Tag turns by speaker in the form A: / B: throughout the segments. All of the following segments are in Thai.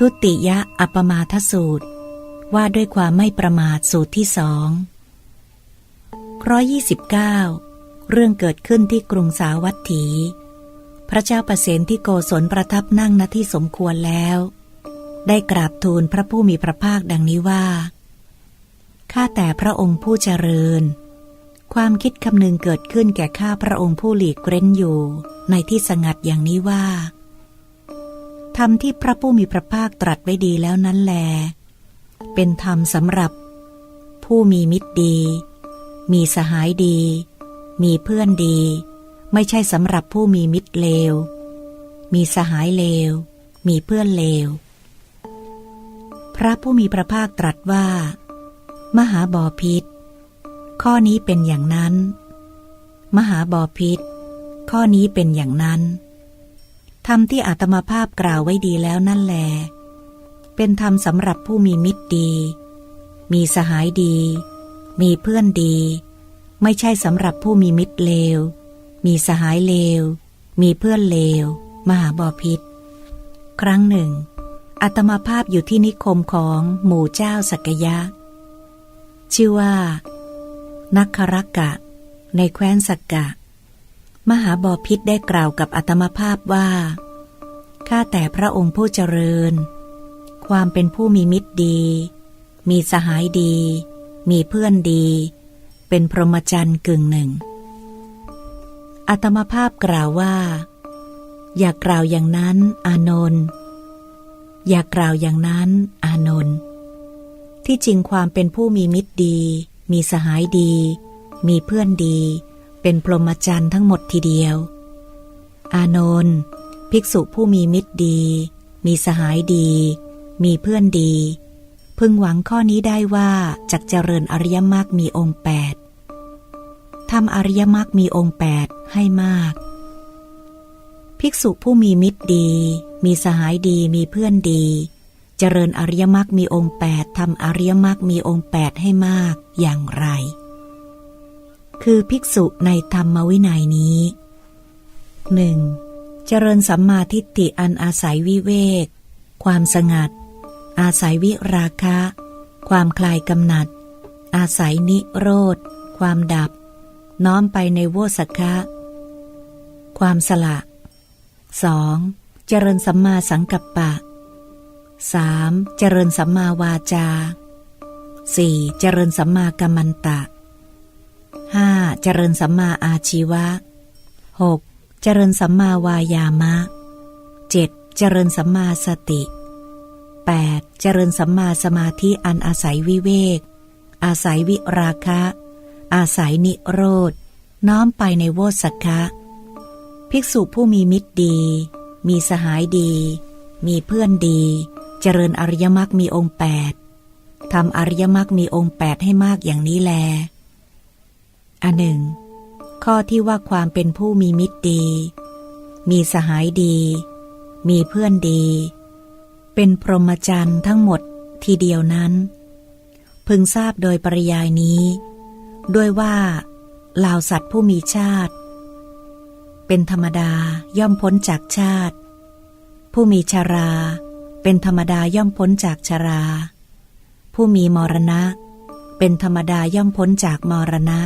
A: ทุติยะอัปมาทสูตร ว่าด้วยความไม่ประมาทสูตรที่สองร้อยี่สิบเก้าเรื่องเกิดขึ้นที่กรุงสาวัตถี พระเจ้าประเสนที่โกศลประทับนั่งณที่สมควรแล้ว ได้กราบทูลพระผู้มีพระภาคดังนี้ว่า ข้าแต่พระองค์ผู้เจริญ ความคิดคำนึงเกิดขึ้นแก่ข้าพระองค์ผู้หลีกเร้นอยู่ ในที่สงัดอย่างนี้ว่า ธรรมที่พระผู้มีพระภาคตรัสไว้ดีแล้วนั้นแล เป็นธรรมสำหรับ ผู้มีมิตรดี มีสหายดี มีเพื่อนดี ไม่ใช่สำหรับผู้มีมิตรเลว มีสหายเลว มีเพื่อนเลว พระผู้มีพระภาคตรัสว่า มหาบอพิษ ข้อนี้เป็นอย่างนั้น มหาบอพิษ ข้อนี้เป็นอย่างนั้น ธรรมที่อาตมาภาพกล่าวไว้ดีแล้วนั่นแล เป็นธรรมสำหรับผู้มีมิตรดี มีสหายดี มีเพื่อนดี ไม่ใช่สำหรับผู้มีมิตรเลว มีสหายเลว มีเพื่อนเลว มหาบอพิษ ครั้งหนึ่งอาตมาภาพอยู่ที่นิคมของหมู่เจ้าสักยะ ชื่อว่า นักครักกะ ในแคว้นสักกะ มหาบอพิษได้กล่าวกับอัตมภาพว่า ข้าแต่พระองค์ผู้เจริญ ความเป็นผู้มีมิตรดี มีสหายดี มีเพื่อนดี เป็นพรหมจรรย์กึ่งหนึ่ง อัตมภาพกล่าวว่า อย่ากล่าวอย่างนั้นอานนท์อย่ากล่าวอย่างนั้นอานนท์ที่จริงความเป็นผู้มีมิตรดี มีสหายดี มีเพื่อนดี เป็นพรหมจรรย์ทั้งหมดทีเดียว อานนท์ภิกษุผู้มีมิตรดี มีสหายดี มีเพื่อนดี พึงหวังข้อนี้ได้ว่าจักเจริญอริยมรรคมีองค์แปดทำอริยมรรคมีองค์แปดให้มาก ภิกษุผู้มีมิตรดี มีสหายดีมีเพื่อนดี เจริญอริยมรรคมีองค์แปดทำอริยมรรคมีองค์แปดให้มากอย่างไร คือภิกษุในธรรมวินัยนี้หนึ่งเจริญสัมมาทิฏฐิอันอาศัยวิเวก ความสงัด อาศัยวิราคะ ความคลายกำหนัด อาศัยนิโรธ ความดับ น้อมไปในโวสคะความสละ 2. เจริญสัมมาสังกัปปะ 3. เจริญสัมมาวาจา 4. เจริญสัมมากัมมันตะ 5. เจริญสัมมาอาชีวะ 6. เจริญสัมมาวายามะ 7. เจริญสัมมาสติ 8. เจริญสัมมาสมาธิอันอาศัยวิเวก อาศัยวิราคะ อาศัยนิโรธ น้อมไปในโวสักะ ภิกษุผู้มีมิตรดี มีสหายดี มีเพื่อนดี เจริญอริยมรรคมีองค์แปดทำอริยมรรคมีองค์แปดให้มากอย่างนี้แล อันหนึ่ง ข้อที่ว่าความเป็นผู้มีมิตรดี มีสหายดี มีเพื่อนดี เป็นพรหมจรรย์ทั้งหมดทีเดียวนั้น พึงทราบโดยปริยายนี้ ด้วยว่าเหล่าสัตว์ผู้มีชาติ เป็นธรรมดาย่อมพ้นจากชาติ ผู้มีชารา เป็นธรรมดาย่อมพ้นจากชารา ผู้มีมรณะ เป็นธรรมดาย่อมพ้นจากมรณะ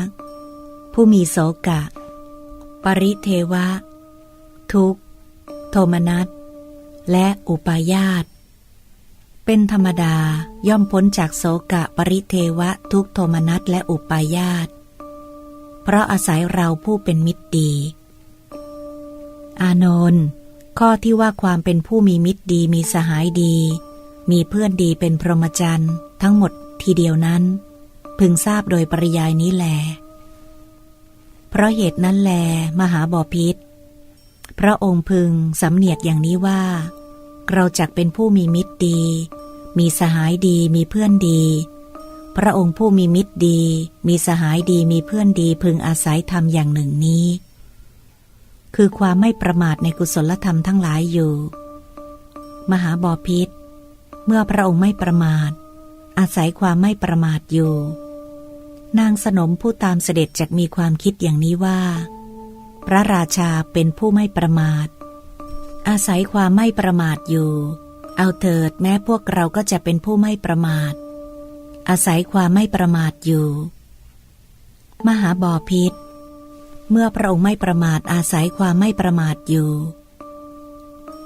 A: ผู้มีโสกะ ปริเทวะ ทุกโทมนัส และอุปายาต เป็นธรรมดาย่อมพ้นจากโสกะปริเทวะทุกโทมนัสและอุปายาต เพราะอาศัยเราผู้เป็นมิตรดี อานนท์ข้อที่ว่าความเป็นผู้มีมิตรดีมีสหายดี มีเพื่อนดีเป็นพรหมจรรย์ทั้งหมดทีเดียวนั้น พึงทราบโดยปริยายนี้แหล เพราะเหตุนั้นแล มหาบอพิษ พระองค์พึงสำเนียกอย่างนี้ว่า เราจักเป็นผู้มีมิตรดี มีสหายดีมีเพื่อนดี พระองค์ผู้มีมิตรดี มีสหายดีมีเพื่อนดีพึงอาศัยธรรมอย่างหนึ่งนี้ คือความไม่ประมาทในกุศลธรรมทั้งหลายอยู่ มหาบอพิษ เมื่อพระองค์ไม่ประมาท อาศัยความไม่ประมาทอยู่ นางสนมผู้ตามเสด็จจกมีความคิดอย่างนี้ว่า พระราชาเป็นผู้ไม่ประมาท อาศัยความไม่ประมาทอยู่ เอาเถิดแม้พวกเราก็จะเป็นผู้ไม่ประมาท อาศัยความไม่ประมาทอยู่ มหาบอพิษ เมื่อพระองค์ไม่ประมาทอาศัยความไม่ประมาทอยู่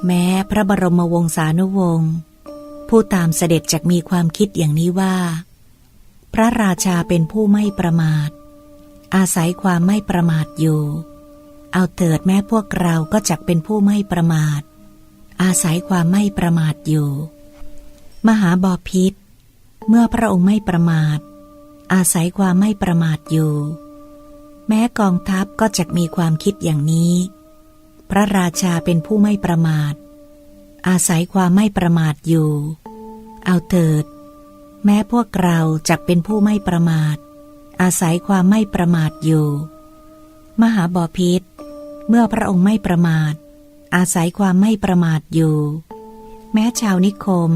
A: แม้พระบรมวงศานุวงศ์ผู้ตามเสด็จจากมีความคิดอย่างนี้ว่า พระราชาเป็นผู้ไม่ประมาท อาศัยความไม่ประมาทอยู่ เอาเถิดแม้พวกเราก็จักเป็นผู้ไม่ประมาท อาศัยความไม่ประมาทอยู่ มหาบอพิษ เมื่อพระองค์ไม่ประมาท อาศัยความไม่ประมาทอยู่ แม้กองทัพก็จะมีความคิดอย่างนี้ พระราชาเป็นผู้ไม่ประมาท อาศัยความไม่ประมาทอยู่ เอาเถิด แม้พวกเราจักเป็นผู้ไม่ประมาท อาศัยความไม่ประมาทอยู่ มหาบอพิษเมื่อพระองค์ไม่ประมาท อาศัยความไม่ประมาทอยู่ แม้ชาวนิคม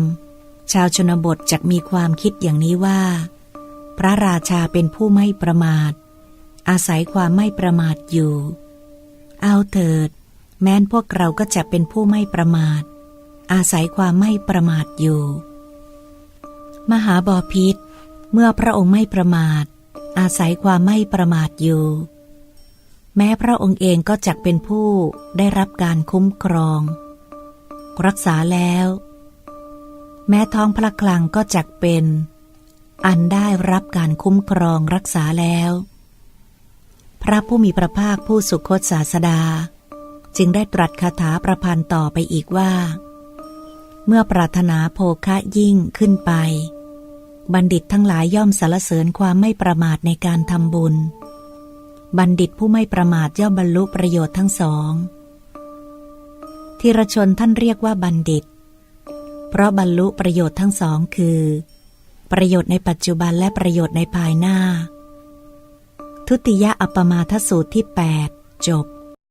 A: ชาวชนบทจักมีความคิดอย่างนี้ว่า พระราชาเป็นผู้ไม่ประมาท อาศัยความไม่ประมาทอยู่ เอาเถิด แม้นพวกเราก็จะเป็นผู้ไม่ประมาท อาศัยความไม่ประมาทอยู่ มหาบอพิษ เมื่อพระองค์ไม่ประมาท อาศัยความไม่ประมาทอยู่ แม้พระองค์เองก็จักเป็นผู้ได้รับการคุ้มครอง รักษาแล้ว แม้ท้องพระคลังก็จักเป็น อันได้รับการคุ้มครองรักษาแล้ว พระผู้มีพระภาคผู้สุคตศาสดา จึงได้ตรัสคาถาประพันธ์ต่อไปอีกว่าเมื่อปรารถนาโภคะยิ่งขึ้นไป บัณฑิตทั้งหลายย่อมสรรเสริญความไม่ประมาทในการทำบุญ บัณฑิตผู้ไม่ประมาทย่อมบรรลุประโยชน์ทั้งสองทีรชนท่านเรียกว่าบัณฑิต เพราะบรรลุประโยชน์ทั้งสองคือ ประโยชน์ในปัจจุบันและประโยชน์ในภายหน้า ทุติยอัปปมาทสูตรที่ 8 จบ